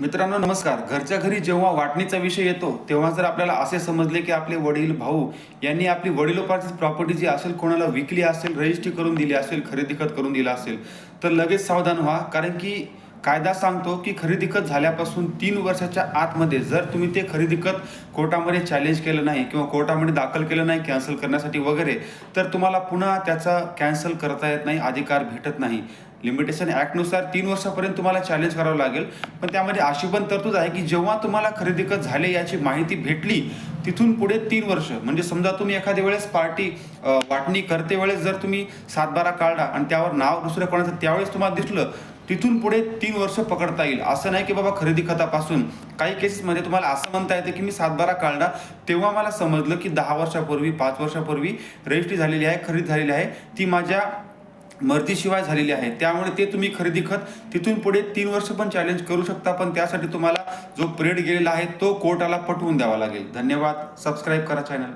मित्रांनो नमस्कार. घरच्या घरी जेव्हा वाटणीचा विषय येतो तेव्हा जर आपल्याला असे समजले की आपले वडील भाऊ यांनी आपली वडिलोपार्जित प्रॉपर्टी जी असेल कोणाला विकली असेल रजिस्ट्री करून दिली असेल खरेदी खत करून दिला असेल तर लगेच सावधान व्हा. कारण की कायदा सांगतो की खरेदी खत झाल्यापासून तीन वर्षाच्या आतमध्ये जर तुम्ही ते खरेदी खत कोर्टामध्ये चॅलेंज केलं नाही किंवा कोर्टामध्ये दाखल केलं नाही कॅन्सल करण्यासाठी वगैरे तर तुम्हाला पुन्हा त्याचा कॅन्सल करता येत नाही अधिकार भेटत नाही. लिमिटेशन ॲक्टनुसार तीन वर्षापर्यंत तुम्हाला चॅलेंज करावं लागेल. पण त्यामध्ये अशी पण तरतूद आहे की जेव्हा तुम्हाला खरेदी खत झाले याची माहिती भेटली तिथून पुढे तीन वर्ष. म्हणजे समजा तुम्ही एखाद्या वेळेस पार्टी वाटणी करते वेळेस जर तुम्ही सातबारा काढला आणि त्यावर नाव दुसऱ्या कोणाचं त्यावेळेस तुम्हाला दिसलं तिथून पुढे तीन वर्ष पकडता येईल. असं नाही की बाबा खरेदी खतापासून. काही केसेसमध्ये तुम्हाला असं म्हणता येतं की मी सातबारा काढला तेव्हा मला समजलं की दहा वर्षापूर्वी पाच वर्षापूर्वी रजिस्ट्री झालेली आहे खरेदी झालेली आहे. ती माझ्या मर्जीशिवाय झालेली आहे. त्यामुळे ते तुम्ही खरेदी खत तिथून पुढे तीन वर्ष पण चॅलेंज करू शकता पण त्यासाठी तुम्हाला जो पिरियड गेलेला आहे तो कोर्टाला पटवून द्यावा लागेल. धन्यवाद. सबस्क्राईब करा चॅनल